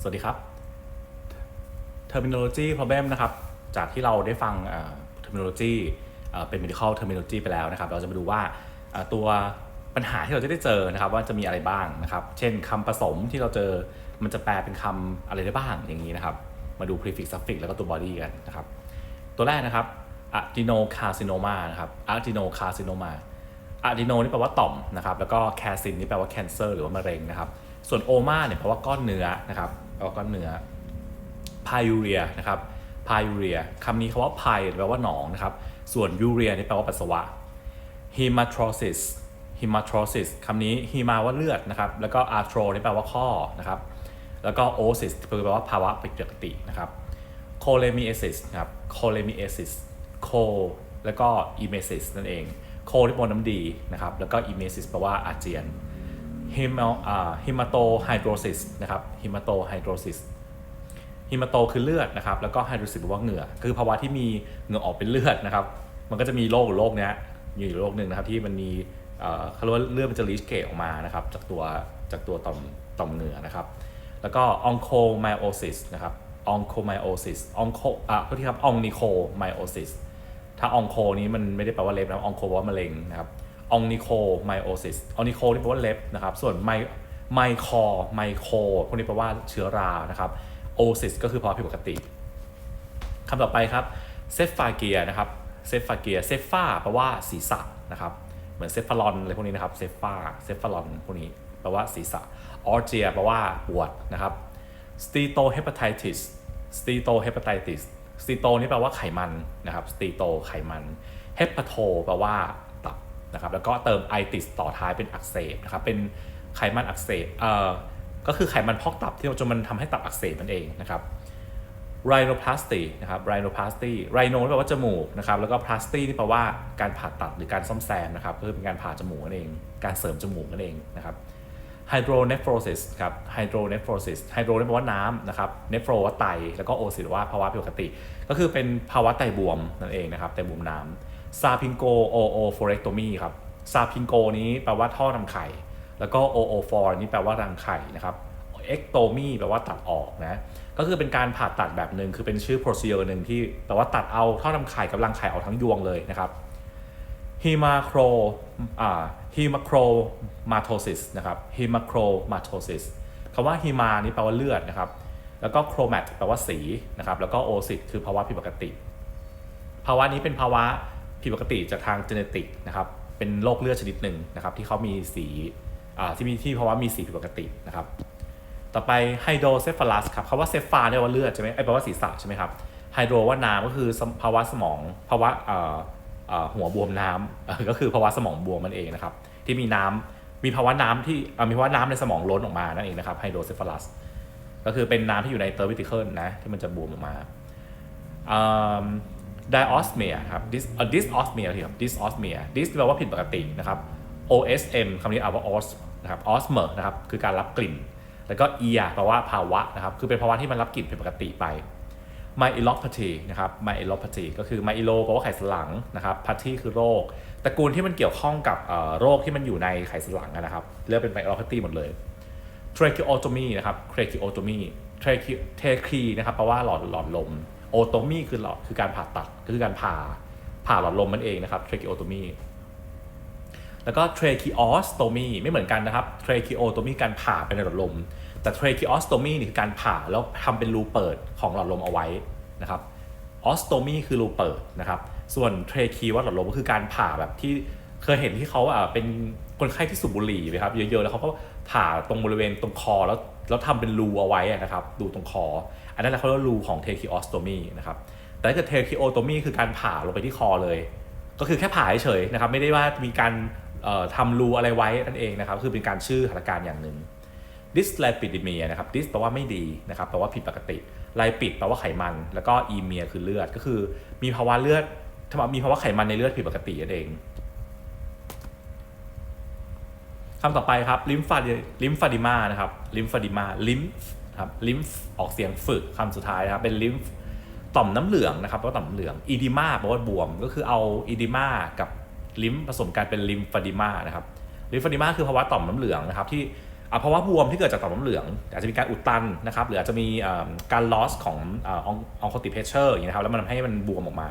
สวัสดีครับ terminology problem นะครับ จากที่เราได้ฟัง terminology เป็น medical terminology ไปแล้วนะครับ เราจะมาดูว่าตัวปัญหาที่เราจะได้เจอนะครับ ว่าจะมีอะไรบ้างนะครับ เช่นคำผสมที่เราเจอมันจะแปลเป็นคำอะไรได้บ้างอย่างนี้นะครับ มาดู prefix suffix แล้วก็ตัว body กันนะครับ ตัวแรกนะครับ adenocarcinoma นะครับ adenocarcinoma adeno นี่แปลว่าต่อมนะครับ แล้วก็ carcin นี่แปลว่า cancer หรือว่ามะเร็งนะครับ ส่วน oma เนี่ยแปลว่าก้อนเนื้อนะครับ แปลว่าก้อนเนื้อ pyuria นะครับ pyuria คำนี้คำว่า py แปลว่าหนองนะครับ ส่วน urea นี่แปลว่าปัสสาวะ hematrosis hematrosis คำนี้ hema ว่าเลือดนะครับ แล้วก็ arthro นี่แปลว่าข้อนะครับ แล้วก็ osis แปลว่าภาวะผิดปกตินะครับ cholemiasis นะครับ cholemiasis co แล้วก็ emesis นั่นเอง co ที่ปลว่าน้ำดีนะครับ แล้วก็ emesis แปลว่าอาเจียน hemo อ่า hematohydrosis นะครับ hematohydrosis ฮิมาโตคือเลือดนะครับ แล้วก็ไฮโดรซิสแปลว่าเหงื่อ คือภาวะที่มีเหงื่อออกเป็นเลือดนะครับ มันก็จะมีโรคอยู่โรคเนี้ยมีอยู่โรคหนึ่งนะครับที่มันมีเขาเรียกว่าเลือดมันจะลีชเกตออกมานะครับจากตัวจากตัวต่อมต่อมเหงื่อนะครับ แล้วก็อองโคไมโอซิสนะครับอองโคไมโอซิสอองโคอะก็ที่ครับอองนิโคไมโอซิสถ้าอองโคนี้มันไม่ได้แปลว่าเล็บนะอองโคแปลว่ามะเร็งนะครับ อองนิโคไมโอซิสอองนิโคนี่แปลว่าเล็บนะครับ ส่วนไมไมคอไมโคพวกนี้แปลว่าเชื้อรานะครับโอซิสก็คือภาวะผิดปกติคำต่อไปครับเซฟฟาเกียนะครับเซฟฟาเกียเซฟฟาแปลว่าศีรษะนะครับ เหมือนเซฟฟาลอนอะไรพวกนี้นะครับเซฟฟาเซฟฟาลอนพวกนี้แปลว่าศีรษะออร์เจียแปลว่าปวดนะครับสตีโตเฮป a ไทติสสตีโตเฮป a ไทติสสตีโตนี่แปลว่าไขมันนะครับสตีโตไขมันเฮปโทแปลว่า นะครับแล้วก็เติมไอติสต่อท้ายเป็นอักเสบนะครับเป็นไขมันอักเสบเอ่อก็คือไขมันพอกตับที่จนมันทำให้ตับอักเสบนั่นเองนะครับ rhinoplasty นะครับ rhinoplasty rhino แปลว่าจมูกนะครับแล้วก็ plasty นี่แปลว่าการผ่าตัดหรือการซ่อมแซมนะครับก็คือเป็นการผ่าจมูกนั่นเอง การเสริมจมูกนั่นเองนะครับ hydronephrosis ครับ hydronephrosis hydro นี่แปลว่าน้ำนะครับ nephro ว่าไต แล้วก็ osis ว่าภาวะผิดปกติ ก็คือเป็นภาวะไตบวมนั่นเองนะครับไตบวมน้ำ sapingo oophorectomy ครับ sapingo นี้แปลว่าท่อนำไข่ แล้วก็ oophore นี่แปลว่ารังไข่นะครับ ectomy แปลว่าตัดออกนะก็คือเป็นการผ่าตัดแบบหนึ่งคือเป็นชื่อ procedure หนึ่งที่แปลว่าตัดเอาท่อนำไข่กับรังไข่ออกทั้งยวงเลยนะครับ hemacro อ่า hemachromatosis นะครับ hemachromatosis คำว่า hema นี่แปลว่าเลือดนะครับ แล้วก็ chromat แปลว่าสีนะครับ แล้วก็ osis คือภาวะผิดปกติ ภาวะนี้เป็นภาวะ ผิดปกติจากทางเจเนติกนะครับเป็นโรคเลือดชนิดหนึ่งนะครับที่เขามีสีที่มีที่ภาวะมีสีผิดปกตินะครับ ต่อไปไฮโดรเซฟาลัสครับคำว่าเซฟาเนี่ยว่าเลือดใช่ไหมไอแปลว่าศีรษะใช่ไหมครับไฮโดรว่าน้ำก็คือภาวะสมองภาวะหัวบวมน้ำก็คือภาวะสมองบวมมันเองนะครับ ที่มีน้ำมีภาวะน้ำที่มีภาวะน้ำในสมองล้นออกมานั่นเองนะครับไฮโดรเซฟาลัสก็คือเป็นน้ำที่อยู่ในเตอร์วิติเคิลนะที่มันจะบวมออกมา ดออสเมียครับ dis เอ่อ dysosmia ที่ครับ dysosmia dis แปลว่าผิดปกตินะครับ osm คำนี้อ่าว่า os นะครับ osmer นะครับ คือการรับกลิ่น แล้วก็ ear แปลว่าภาวะนะครับ คือเป็นภาวะที่มันรับกลิ่นผิดปกติไป myelopathy นะครับ myelopathy ก็คือ myelo แปลว่าไขสันหลังนะครับ pathy คือโรค ตระกูลที่มันเกี่ยวข้องกับโรคที่มันอยู่ในไขสันหลังนะครับ เรียกเป็น myelopathy หมดเลย tracheotomy นะครับ tracheotomy trache trache นะครับแปลว่าหลอดหลอดลม otomy คือหลอดคือการผ่าตัดคือการผ่าผ่าหลอดลมมันเองนะครับ tracheotomy แล้วก็ tracheostomy ไม่เหมือนกันนะครับ tracheotomy การผ่าไปในหลอดลม แต่ tracheostomy นี่คือการผ่าแล้วทำเป็นรูเปิดของหลอดลมเอาไว้นะครับ ostomy คือรูเปิดนะครับ ส่วน trache ว่าหลอดลมก็คือการผ่าแบบที่เคยเห็นที่เขาอะเป็นคนไข้ที่สูบบุหรี่ไหมครับเยอะๆแล้วเขาก็ผ่าตรงบริเวณตรงคอแล้ว แล้วทำเป็นรูเอาไว้นะครับรูตรงคอ อันนั้นแหละเขาเรียกว่ารูของ tracheostomy นะครับแต่ถ้าเกิด tracheotomy คือการผ่าลงไปที่คอเลย ก็คือแค่ผ่าเฉยๆนะครับไม่ได้ว่ามีการทำรูอะไรไว้นั่นเองนะครับคือเป็นการชื่อหัตถการอย่างหนึ่ง dyslipidemia นะครับ dis แปลว่าไม่ดีนะครับแปลว่าผิดปกติ lipid แปลว่าไขมัน แล้วก็ emia คือเลือดก็คือมีภาวะเลือดมีภาวะไขมันในเลือดผิดปกตินั่นเอง คำต่อไปครับลิมฟาดิลิมฟาดิมานะครับลิมฟาดิมาลิมครับลิมออกเสียงฝึกคำสุดท้ายนะครับเป็นลิมต่อมน้ำเหลืองนะครับแปลว่าต่อมน้ำเหลืองอีดิมาแปลว่าบวม ก็คือเอาอีดิมากับลิมผสมกันเป็นลิมฟาดิมานะครับลิมฟาดิมาคือภาวะต่อมน้ำเหลืองนะครับที่อะภาวะบวมที่เกิดจากต่อมน้ำเหลือง อาจจะมีการอุดตันนะครับหรืออาจจะมีการ loss ของอองโคติเพเชอร์อย่างนี้นะครับแล้วมันทำให้มันบวมออกมา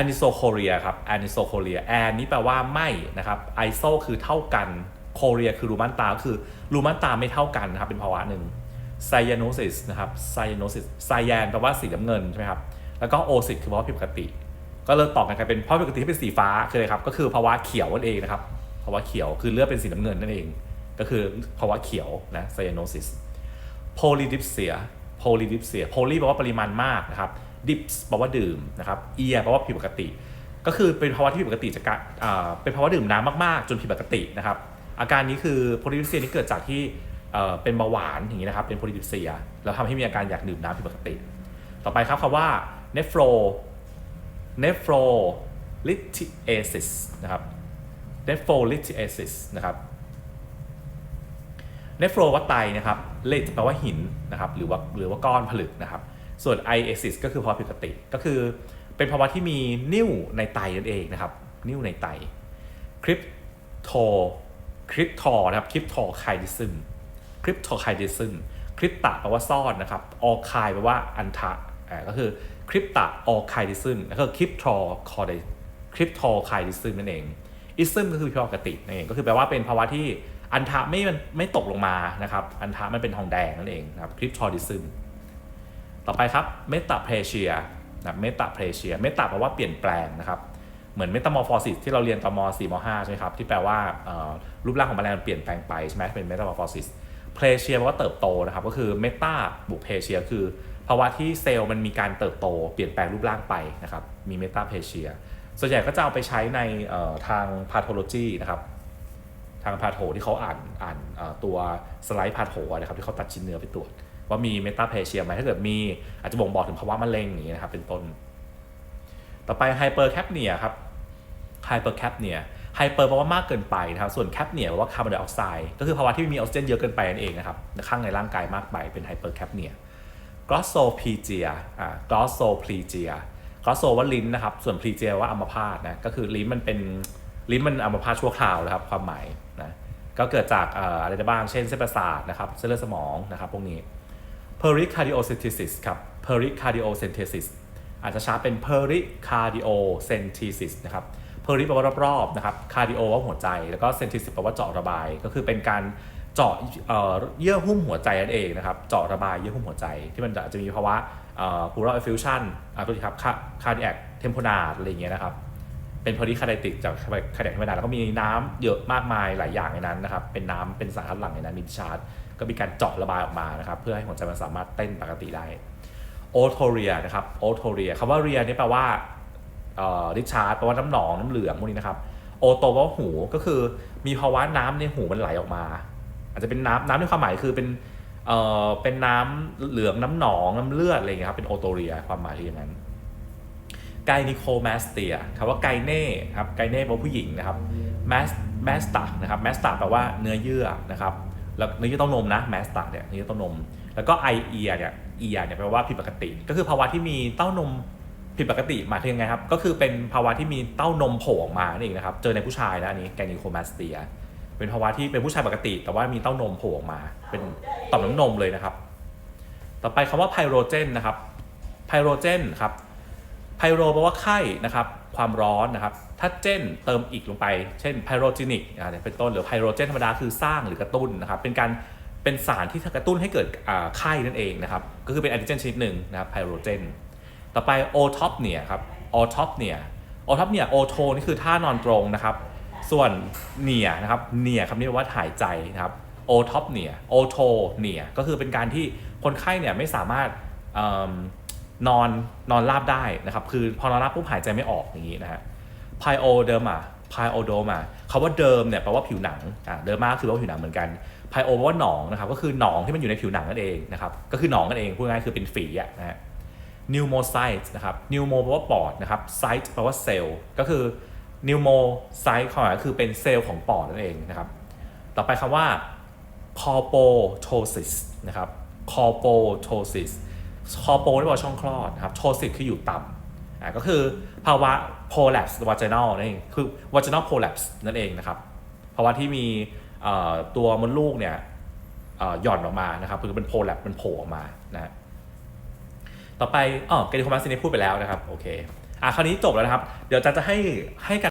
a n i s o c o r i a ครับ a n i s o c o r i a แอนนี่แปลว่าไม่นะครับ iso คือเท่ากัน c o r i a คือรูมันตาก็คือรูมันตาไม่เท่ากันนะครับเป็นภาวะหนึ่ง cyanosis นะครับ cyanosis cyan แปลว่าสีน้ำเงินใช่ไหมครับแล้วก็ osis คือภาวะผิดปกติ ก็เริ่มต่อกันกลายเป็นภาวะผิดปกติที่เป็นสีฟ้าคืออะไรครับก็คือภาวะเขียวนั่นเองนะครับภาวะเขียวคือเลือดเป็นสีน้ำเงินนั่นเอง ก็คือภาวะเขียวนะ cyanosis polydipsia polydipsia poly แปลว่าปริมาณมากนะครับ dips แปลว่าดื่มนะครับ ear แปลว่าผิดปกติ ก็คือเป็นภาวะที่ผิดปกติจากการเป็นภาวะดื่มน้ำมากๆ จนผิดปกตินะครับ อาการนี้คือ polydipsia นี่เกิดจากที่เป็นเบาหวานอย่างนี้นะครับเป็น polydipsia แล้วทำให้มีอาการอยากดื่มน้ำผิดปกติ ต่อไปครับคำว่า nephro nephrolithiasis นะครับ nephrolithiasis นะครับเนฟโรว่าไตนะครับเลดแปลว่าหินนะครับหรือว่าหรือว่าก้อนผลึกนะครับ ส่วนไอเอซิสก็คือภาวะผิดปกติ ก็คือเป็นภาวะที่มีนิ่วในไตนั่นเองนะครับ นิ่วในไตคริปโท คริปทอนะครับคริปทอไคดิซึมคริปทอไคดิซึมคริปตะแปลว่าซ่อนนะครับออคายแปลว่าอันทะก็คือคริปตะออคายดิซึมแล้วก็คริปทอคอไดคริปทอไคดิซึมนั่นเองอิซึมก็คือปกตินั่นเองก็คือแปลว่าเป็นภาวะที่อันทะไม่มันไม่ตกลงมานะครับอันทะมันเป็นทองแดงนั่นเองนะครับคริปทอดิซึมต่อไปครับเมตาเพรเชียนะเมตาเพรเชียเมตาแปลว่าเปลี่ยนแปลงนะครับ เหมือนเมตามอร์ฟอซิสที่เราเรียนตอนม 4 ม 5 ใช่ไหมครับ ที่แปลว่ารูปร่างของแมลงมันเปลี่ยนแปลงไปใช่ไหมเป็นเมตามอร์ฟอซิสเพรเชียแปลว่าเติบโตนะครับ ก็คือเมตาบุกเพรเชียคือภาวะที่เซลล์มันมีการเติบโตเปลี่ยนแปลงรูปร่างไปนะครับ มีเมตาเพรเชียส่วนใหญ่ก็จะเอาไปใช้ในทางพาโทโลจีนะครับ ทางพาโถที่เขาอ่านอ่านตัวสไลด์พาโถนะครับที่เขาตัดชิ้นเนื้อไปตรวจว่ามีเมตาเพเชียไหมถ้าเกิดมีอาจจะบ่งบอกถึงภาวะมะเร็งอย่างนี้นะครับเป็นต้น ต่อไปไฮเปอร์แคปเนียครับ ไฮเปอร์แคปเนี่ยไฮเปอร์แปลว่ามากเกินไปนะครับ ส่วนแคปเนี่ยแปลว่าคาร์บอนไดออกไซด์ ก็คือภาวะที่มีออกซิเจนเยอะเกินไปนั่นเองนะครับ ข้างในร่างกายมากไปเป็นไฮเปอร์แคปเนี่ยกรอสโซพีเจียอ่ากรอสโซพลีเจียกรอสโซว่าลิ้นนะครับ ส่วนพลีเจียว่าอัมพาตนะ ก็คือลิ้นมันเป็นลิ้นมันอัมพาตชั่วคราวนะครับ ความหมายนะ ก็เกิดจากออะไรได้บ้าง เช่นเส้นประสาทนะครับ เส้นเลือดสมองนะครับ พวกนี้ pericardiocentesis ครับ pericardiocentesis อาจจะช้าเป็น pericardiocentesis นะครับ peri แปลว่ารอบๆนะครับ cardio ว่าหัวใจ แล้วก็ centesis แปลว่าเจาะระบาย ก็คือเป็นการเจาะเยื่อหุ้มหัวใจนั่นเองนะครับ เจาะระบายเยื่อหุ้มหัวใจ ที่มันจะจะมีภาวะเอ่อ pleural effusion อ่าตัวนี้ครับ cardiac tamponade อะไรอย่างเงี้ยนะครับ เป็น pericarditis จาก cardiac tamponade แล้วก็มีน้ำเยอะมากมายหลายอย่างในนั้นนะครับ เป็นน้ำเป็นสารคัดหลั่งในนั้นมี discharge ก็มีการเจาะระบายออกมานะครับ เพื่อให้หัวใจมันสามารถเต้นปกติได้โอโทเรียนะครับโอโทเรียคำว่าเรียนี่แปลว่า เอ่อดิชาร์ดแปลว่าน้ำหนองน้ำเหลืองพวกนี้นะครับโอโตแปลว่าหูก็คือมีภาวะน้ำในหูมันไหลออกมา อาจจะเป็นน้ำน้ำในความหมายคือเป็นเอ่อเป็นน้ำเหลืองน้ำหนองน้ำเลือดอะไรเงี้ยครับเป็นโอโตเรียความหมายคืออย่างนั้นไกนิโคแมสเตียคำว่าไกเน่ครับไกเน่แปลว่าผู้หญิงนะครับแมสแมสตานะครับแมสตาแปลว่าเนื้อเยื่อนะครับแล้วเนื้อเยื่อเต้านมนะแมสตาเนี่ยเนื้อเยื่อเต้านม แล้วก็ไอเอียเนี่ยเอียเนี่ยแปลว่าผิดปกติ ก็คือภาวะที่มีเต้านม ผิดปกติหมายถึงยังไงครับ ก็คือเป็นภาวะที่มีเต้านมโผล่ออกมานั่นเองนะครับ เจอในผู้ชายนะอันนี้ไกนิโคแมสเตีย เป็นภาวะที่เป็นผู้ชายปกติ แต่ว่ามีเต้านมโผล่ออกมา เป็นต่อมน้ำนมเลยนะครับ ต่อไปคำว่าไพโรเจนนะครับ ไพโรเจนครับ ไพโรแปลว่าไข้นะครับ ความร้อนนะครับ ถ้าเจนเติมอีกลงไป เช่นไพโรจินิกอ่าเนี่ยเป็นต้น หรือไพโรเจนธรรมดาคือสร้างหรือกระตุ้นนะครับ เป็นการเป็นสารที่กระตุ้นให้เกิดไข้นั่นเองนะครับ ก็คือเป็นแอนติเจนชนิดหนึ่งนะครับ ไพโรเจน ต่อไปโอท็อปเนี่ยครับโอท็อปเนี่ยโอท็อปเนี่ยโอโทนี่คือท่านอนตรงนะครับ ส่วนเนี่ยนะครับเนี่ยคำนี้แปลว่าหายใจนะครับโอท็อปเนี่ยโอโทเนี่ยก็คือเป็นการที่คนไข้เนี่ยไม่สามารถเอิ่มนอนนอนราบได้นะครับคือพอนอนราบปุ๊บหายใจไม่ออกอย่างนี้นะฮะไพโอเดอร์มาไพโอโดมาคาว่าเดิมเนี่ยแปลว่าผิวหนังอ่าเดิมมาคือว่าผิวหนังเหมือนกันไพโอแปลว่าหนองนะครับก็คือหนองที่มันอยู่ในผิวหนังนั่นเองนะครับก็คือหนองนั่นเองพูดง่ายคือเป็นฝีอะนะฮะ pneumocyte นะครับ pneumo แปลว่าปอดนะครับ cyte แปลว่าเซลล์ก็คือ pneumocyte ความหมายคือเป็นเซลล์ของปอดนั่นเองนะครับ ต่อไปคำว่า colpotosis นะครับ colpotosis colpo นี่แปลว่าช่องคลอดนะครับ tosis คืออยู่ต่ำอ่าก็คือภาวะ prolapse vaginal นั่นเองคือ vaginal prolapse นั่นเองนะครับภาวะที่มีตัวมดลูกเนี่ยหย่อนออกมานะครับคือเป็นโพแลบมันโผล่ออกมานะฮะ ต่อไปอ๋อเกดิคอมาซินี่พูดไปแล้วนะครับโอเคอะคราวนี้จบแล้วนะครับ เดี๋ยวอาจารย์จะให้ให้การ